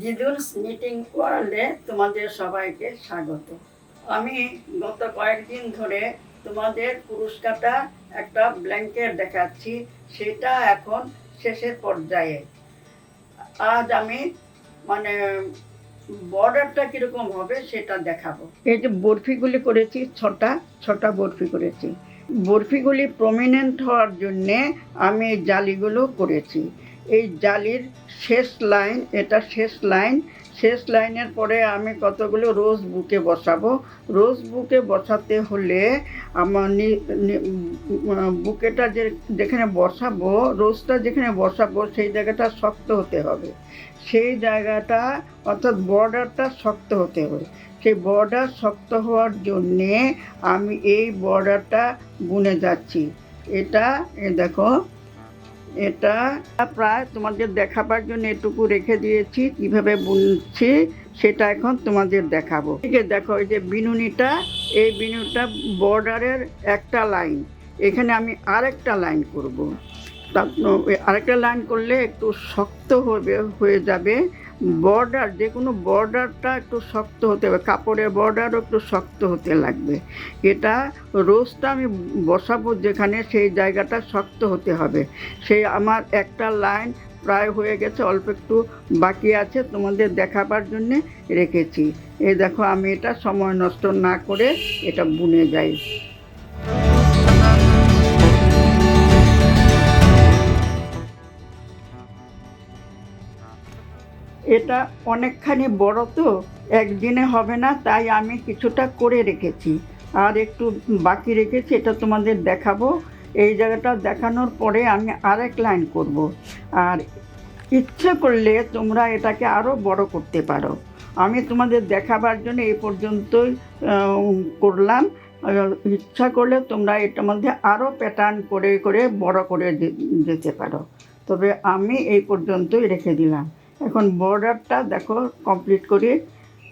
দিদুলস knitting ওয়ার্ল্ডে তোমাদের সবাইকে স্বাগত। আমি গত কয়েকদিন ধরে তোমাদের পুরস্কারটা একটা ব্ল্যাঙ্কেট দেখাচ্ছি, সেটা এখন শেষের পর্যায়ে। আজ আমি মানে বর্ডারটা কীরকম হবে সেটা দেখাবো। এই যে বরফিগুলি করেছি, ছটা ছটা বরফি করেছি। বরফিগুলি প্রমিনেন্ট হওয়ার জন্যে আমি জালিগুলো করেছি। এই জালির শেষ লাইন, এটা শেষ লাইন। শেষ লাইনের পরে আমি কতগুলো রোজ বুকে বসাবো? রোজ বুকে বসাতে হলে আমার বুকেটা যে, যেখানে বসাবো, রোজটা যেখানে বসাবো, সেই জায়গাটা শক্ত হতে হবে। সেই জায়গাটা, অর্থাৎ বর্ডারটা শক্ত হতে হবে। সেই বর্ডার শক্ত হওয়ার জন্যে আমি এই বর্ডারটা বুনে যাচ্ছি। এটা দেখো এটা প্রায় তোমাদের দেখাবার জন্য এটুকু রেখে দিয়েছি, কীভাবে বুনছি সেটা এখন তোমাদের দেখাবো। ঠিক দেখো, এই যে বিনুনিটা, এই বিনুটা বর্ডারের একটা লাইন। এখানে আমি আরেকটা লাইন করব। তার আরেকটা লাইন করলে একটু শক্ত হবে, হয়ে যাবে। বর্ডার যে কোনো বর্ডারটা একটু শক্ত হতে হবে, কাপড়ের বর্ডারও একটু শক্ত হতে লাগবে। এটা রোজটা আমি বসাবো যেখানে সেই জায়গাটা শক্ত হতে হবে। সেই আমার একটা লাইন প্রায় হয়ে গেছে, অল্প একটু বাকি আছে, তোমাদের দেখাবার জন্যে রেখেছি। এই দেখো, আমি এটা সময় নষ্ট না করে এটা বুনে যাই। এটা অনেকখানি বড় তো, একদিনে হবে না, তাই আমি কিছুটা করে রেখেছি। আর একটু বাকি রেখেছি, এটা তোমাদের দেখাবো। এই জায়গাটা দেখানোর পরে আমি আরেক লাইন করব। আর ইচ্ছে করলে তোমরা এটাকে আরও বড় করতে পারো। আমি তোমাদের দেখাবার জন্য এই পর্যন্তই করলাম। ইচ্ছা করলে তোমরা এটার মধ্যে আরও প্যাটার্ন করে করে বড় করে যেতে পারো। তবে আমি এই পর্যন্তই রেখে দিলাম। এখন বর্ডারটা দেখো কমপ্লিট করি।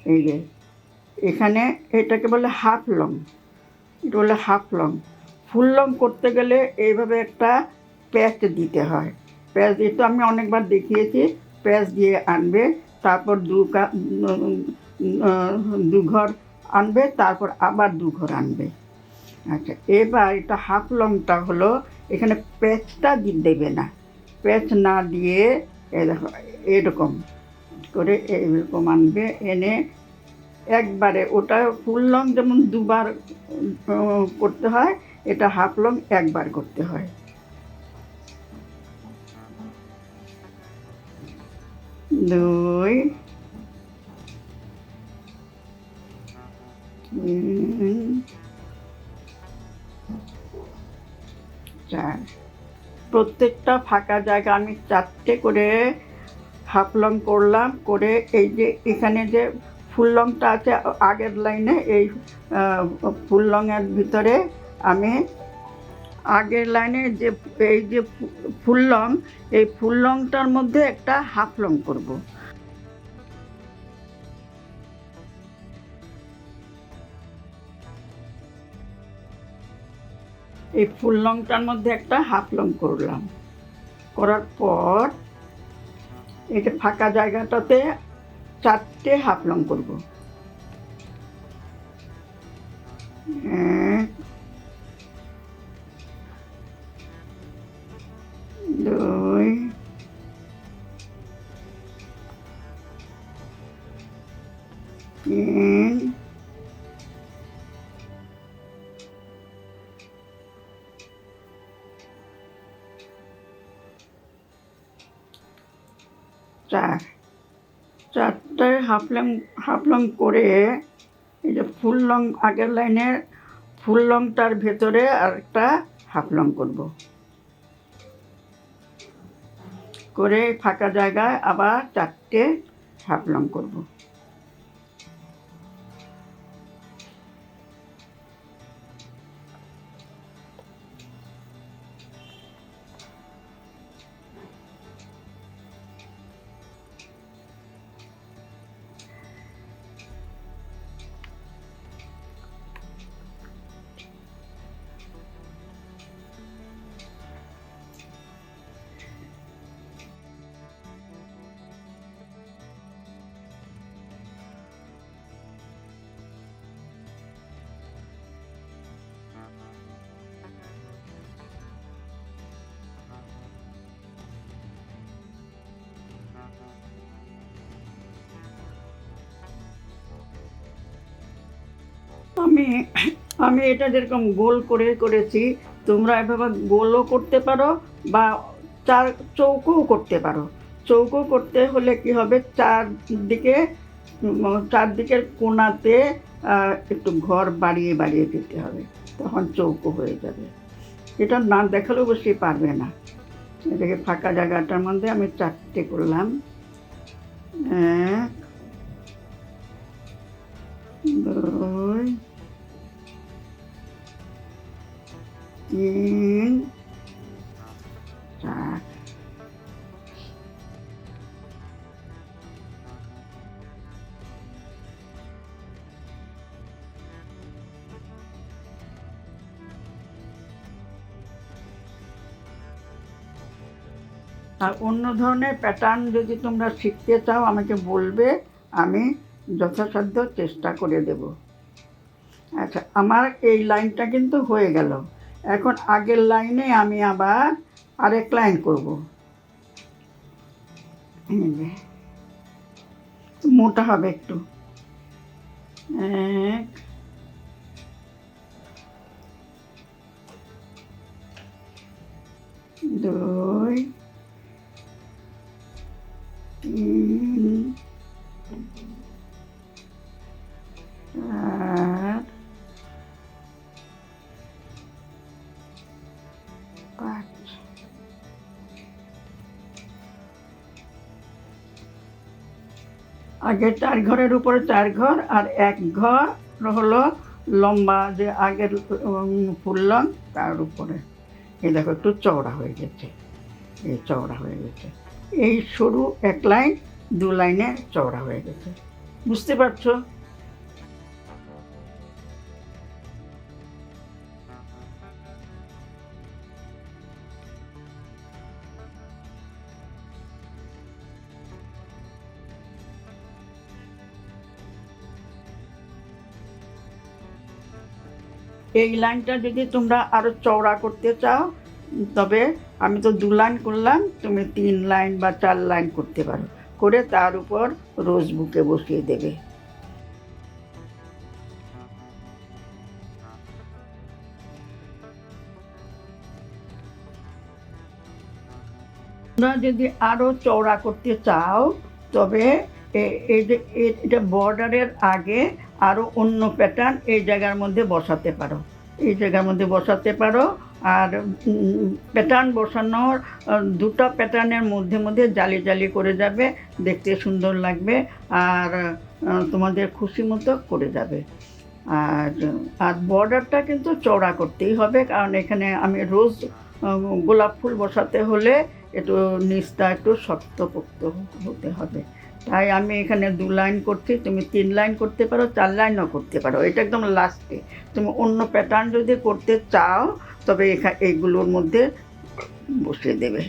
এই যে এখানে এটাকে বলে হাফ লং এটা বলে হাফ লং ফুল লং করতে গেলে এইভাবে একটা প্যাচ দিতে হয়। প্যাচ তো আমি অনেকবার দেখিয়েছি প্যাচ দিয়ে আনবে তারপর দু কা- উম, আহ, দু ঘর আনবে তারপর আবার দু ঘর আনবে। আচ্ছা এবার এটা হাফ লংটা হলো এখানে প্যাচটা দেবে না। প্যাচ না দিয়ে এ দেখো এরকম করে এরকম আনবে, এনে একবারে ওটা ফুল লং যেমন দুবার করতে হয়, এটা হাফ লং একবার করতে হয়। দুই, তিন প্রত্যেকটা ফাঁকা জায়গা আমি চারটে করে হাফ লং করলাম, করে এই যে এখানে যে ফুল লংটা আছে, আগের লাইনে এই ফুল লংয়ের ভিতরে আমি আগের লাইনে যে, এই যে ফুল লং, এই ফুল লংটার মধ্যে একটা হাফ লং করব। এই ফুল লংটার মধ্যে একটা হাফ লং করলাম। করার পর এটা ফাঁকা জায়গাটাতে চারটে হাফ লং করব। চার। চারটায় হাফ লং হাফ লং করে এই যে ফুল লং আগের লাইনের ফুল লংটার ভেতরে আরেকটা হাফ লং করব। করে ফাঁকা জায়গায় আবার চারটে হাফ লং করব। আমি আমি এটা যেরকম গোল করে করেছি তোমরা এভাবে গোলও করতে পারো বা চার চৌকোও করতে পারো। চৌকো করতে হলে কি হবে? চারদিকে চারদিকের আহ, একটু ঘর বাড়িয়ে বাড়িয়ে দিতে হবে। তখন চৌকো হয়ে যাবে। এটা না দেখালেও অবশ্যই পারবে না। এটাকে ফাঁকা জায়গাটার মধ্যে আমি চারটে করলাম। এক দুই তিন আর অন্য ধরনের প্যাটার্ন যদি তোমরা শিখতে চাও, আমাকে বলবে, আমি যথাসাধ্য চেষ্টা করে দেব। আচ্ছা আমার এই লাইনটা কিন্তু হয়ে গেল। এখন আগের লাইনে আমি আবার আরেক লাইন করব। মোটা হবে একটু। এক দুই আগে চার ঘরের উপরে চার ঘর, আর এক ঘর হলো লম্বা যে আগের ফুললং তার উপরে। এই দেখো একটু চওড়া হয়ে গেছে। এই চওড়া হয়ে গেছে। এই সরু এক লাইন, দু লাইনে চওড়া হয়ে গেছে। বুঝতে পারছ? এই লাইনটা যদি তোমরা আরও চওড়া করতে চাও, তবে আমি তো দু লাইন করলাম, তুমি তিন লাইন বা চার লাইন করতে পারো। করে তার উপর রোজ বুকে বসিয়ে দেবে। তোমরা যদি আরও চওড়া করতে চাও, তবে এটা বর্ডারের আগে আরও অন্য প্যাটার্ন এই জায়গার মধ্যে বসাতে পারো। এই জায়গার মধ্যে বসাতে পারো আর প্যাটার্ন বসানোর দুটো প্যাটার্নের মধ্যে মধ্যে জালি জালি করে যাবে, দেখতে সুন্দর লাগবে আর তোমাদের খুশি মতো করে যাবে। আর আর বর্ডারটা কিন্তু চওড়া করতেই হবে কারণ এখানে আমি রোজ গোলাপ ফুল বসাতে হলে একটু নিচটা একটু শক্তপোক্ত হতে হবে। তাই আমি এখানে দু লাইন করছি, তুমি তিন লাইন করতে পারো, চার লাইনও করতে পারো। এটা একদম লাস্টে তুমি অন্য প্যাটার্ন যদি করতে চাও, তবে এখা, এইগুলোর মধ্যে বসিয়ে দেবে।